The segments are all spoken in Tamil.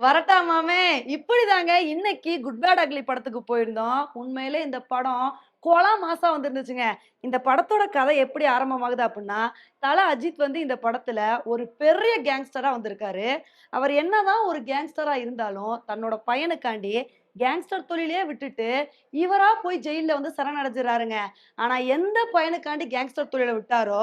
வரட்டா மாமே இப்படிதாங்க இன்னைக்கு குட் பேட் அக்லி படத்துக்கு போயிருந்தோம். உண்மையிலே இந்த படம் கொலா மாசா வந்துருந்துச்சுங்க. இந்த படத்தோட கதை எப்படி ஆரம்பமாகுது அப்படின்னா தல அஜித் வந்து இந்த படத்துல ஒரு பெரிய கேங்ஸ்டரா வந்திருக்காரு. அவர் என்னதான் ஒரு கேங்ஸ்டரா இருந்தாலும் தன்னோட பையனுக்காண்டி கேங்ஸ்டர் தொழிலே விட்டுட்டு இவரா போய் ஜெயிலில் வந்து சரணடைஞ்சிடறாருங்க ஆனா எந்த பையனுக்காண்டி கேங்ஸ்டர் தொழிலை விட்டாரோ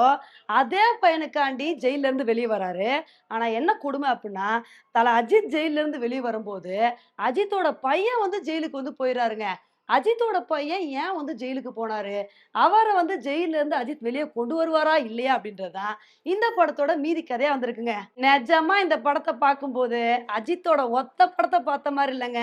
அதே பையனுக்காண்டி ஜெயில இருந்து வெளியே வராரு. ஆனா என்ன கொடுமை அப்படின்னா தலை அஜித் ஜெயில இருந்து வெளியே வரும்போது அஜித்தோட பையன் வந்து ஜெயிலுக்கு வந்து போயிடுறாருங்க அஜித்தோட பையன் ஏன் வந்து ஜெயிலுக்கு போனாரு? அவரை வந்து ஜெயில இருந்து அஜித் வெளியே கொண்டு வருவாரா இல்லையா அப்படின்றதான் இந்த படத்தோட மீதி கதையா வந்திருக்குங்க. நிஜமா இந்த படத்தை பார்க்கும்போது அஜித்தோட ஒத்த படத்தை பார்த்த மாதிரி இல்லைங்க.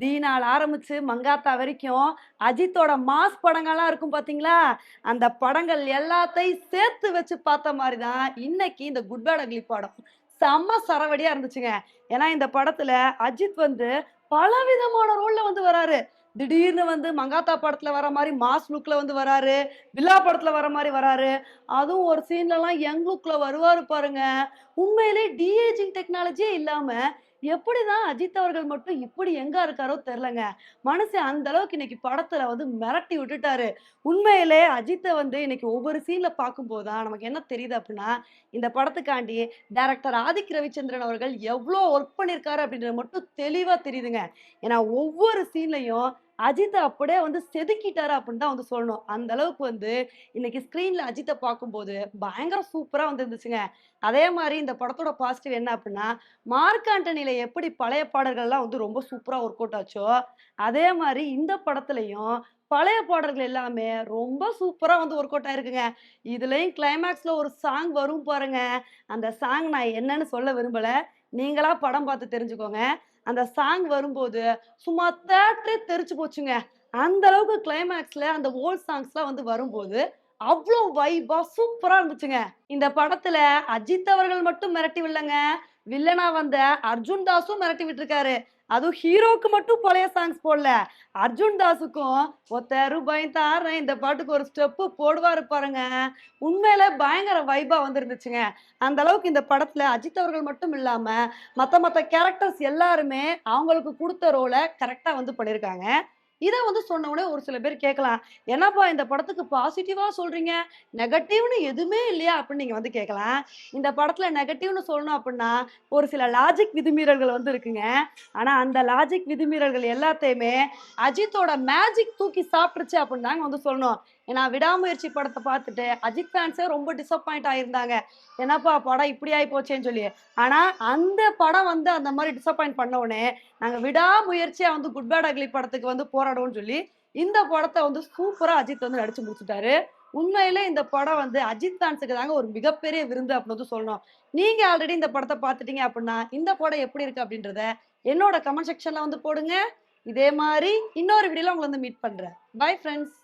தீனால் ஆரம்பிச்சு மங்காத்தா வரைக்கும் அஜித்தோட மாஸ் படங்கள்லாம் இருக்கும் பார்த்தீங்களா அந்த படங்கள் எல்லாத்தையும் சேர்த்து வச்சு பார்த்த மாதிரி தான் இன்னைக்கு இந்த குட் பேட் அக்லி படம். செம்ம சரவடியாக இருந்துச்சுங்க. ஏன்னா இந்த படத்தில் அஜித் வந்து பலவிதமான ரோலில் வந்து வராரு. திடீர்னு வந்து மங்காத்தா படத்துல வர மாதிரி மாஸ் லுக்ல வந்து வராரு. வில்லா படத்துல வர மாதிரி வராரு. அதுவும் ஒரு சீன்லலாம் யங் லுக்ல வருவாரு பாருங்க. உண்மையிலே டிஏஜிங் டெக்னாலஜியே இல்லாம எப்படிதான் அஜித் அவர்கள் மட்டும் இப்படி எங்க இருக்காரோ தெரிலங்க மனசு அந்த அளவுக்கு இன்னைக்கு படத்துல வந்து மிரட்டி விட்டுட்டாரு. உண்மையிலே அஜித்தை வந்து இன்னைக்கு ஒவ்வொரு சீன்ல பார்க்கும்போது தான் நமக்கு என்ன தெரியுது அப்படின்னா இந்த படத்துக்காண்டி டைரக்டர் ஆதிக் ரவிச்சந்திரன் அவர்கள் எவ்வளோ ஒர்க் பண்ணியிருக்காரு அப்படின்றது மட்டும் தெளிவா தெரியுதுங்க. ஏன்னா ஒவ்வொரு சீன்லையும் அஜித்தை அப்படியே வந்து செதுக்கிட்டாரு அப்படின்னு தான் வந்து சொல்லணும். அந்த அளவுக்கு வந்து இன்னைக்கு ஸ்க்ரீன்ல அஜித்தை பார்க்கும்போது பயங்கர சூப்பரா வந்து இருந்துச்சுங்க அதே மாதிரி இந்த படத்தோட பாசிட்டிவ் என்ன அப்படின்னா மார்க் ஆண்டனியில எப்படி பழைய பாடல்கள்லாம் வந்து ரொம்ப சூப்பரா ஒர்க் அவுட் ஆச்சோ அதே மாதிரி இந்த படத்துலையும் பழைய பாடல்கள் எல்லாமே ரொம்ப சூப்பரா வந்து ஒர்க் அவுட் ஆயிருக்குங்க. இதுலயும் கிளைமேக்ஸ்ல ஒரு சாங் வரும் பாருங்க. அந்த சாங் நான் என்னன்னு சொல்ல விரும்பல. நீங்களா படம் பார்த்து தெரிஞ்சுக்கோங்க. அந்த சாங் வரும்போது சும்மா தேட்டரே தெரிச்சு போச்சுங்க. அந்த அளவுக்கு கிளைமேக்ஸ்ல அந்த ஓல்ட் சாங்ஸ்லாம் வந்து வரும்போது அவ்வளோ வைபா சூப்பரா இருந்துச்சுங்க. இந்த படத்துல அஜித் அவர்கள் மட்டும் மிரட்டி விடலங்க வில்லனா வந்த அர்ஜுன் தாஸும் மிரட்டி விட்டுருக்காரு அதுவும் ஹீரோக்கு மட்டும் பழைய சாங்ஸ் போடல. அர்ஜுன் தாஸுக்கும் ஒத்த ரூபாயும் தாரேன். இந்த பாட்டுக்கு ஒரு ஸ்டெப்பு போடுவாரு பாருங்க. உண்மையில பயங்கர வைபா வந்துருந்துச்சுங்க. அந்த அளவுக்கு இந்த படத்துல அஜித் அவர்கள் மட்டும் இல்லாம மத்த மத்த கேரக்டர்ஸ் எல்லாருமே அவங்களுக்கு கொடுத்த ரோலை கரெக்டா வந்து பண்ணியிருக்காங்க இதை வந்து சொன்ன உடனே ஒரு சில பேர் கேட்கலாம் என்னப்பா இந்த படத்துக்கு பாசிட்டிவா சொல்றீங்க? நெகட்டிவ்னு எதுவுமே இல்லையா? அப்படின்னு நீங்க வந்து கேட்கலாம் இந்த படத்துல நெகட்டிவ்னு சொல்லணும் அப்படின்னா ஒரு சில லாஜிக் விதிமீறல்கள் வந்து இருக்குங்க. ஆனா அந்த லாஜிக் விதிமீறல்கள் எல்லாத்தையுமே அஜித்தோட மேஜிக் தூக்கி சாப்பிட்டுருச்சு அப்படின்னு தாங்க வந்து சொல்லணும். ஏன்னா விடாமுயற்சி படத்தை பார்த்துட்டு அஜித் ஃபேன்ஸே ரொம்ப டிசப்பாயிண்ட் ஆயிருந்தாங்க. என்னப்பா படம் இப்படி ஆகி போச்சேன்னு சொல்லி. ஆனா அந்த படம் வந்து அந்த மாதிரி டிசப்பாயிண்ட் பண்ண உடனே நாங்க விடாமுயற்சியா வந்து குட் பேட் அக்லி படத்துக்கு வந்து போராடும்னு சொல்லி இந்த படத்தை வந்து சூப்பரா அஜித் வந்து நடிச்சு முடிச்சுட்டாரு. உண்மையிலே இந்த படம் வந்து அஜித் ஃபேன்ஸுக்கு தாங்க ஒரு மிகப்பெரிய விருந்து அப்படின்னு வந்து சொல்லணும். நீங்க ஆல்ரெடி இந்த படத்தை பார்த்துட்டீங்க அப்படின்னா இந்த படம் எப்படி இருக்கு அப்படின்றத என்னோட கமெண்ட் செக்ஷன்ல வந்து போடுங்க. இதே மாதிரி இன்னொரு வீடியோல உங்களை வந்து மீட் பண்றேன். Bye friends